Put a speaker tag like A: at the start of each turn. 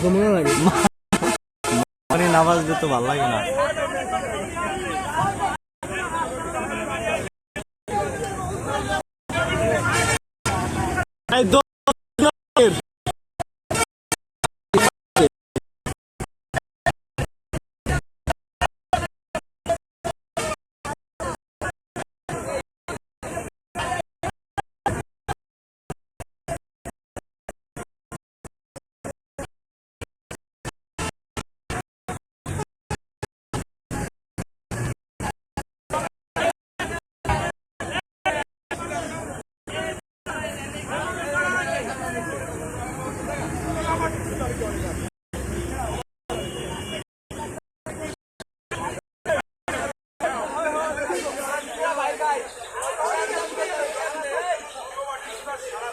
A: ঘুমিয়ে
B: নামাজ দিতে ভালো লাগে না। সারা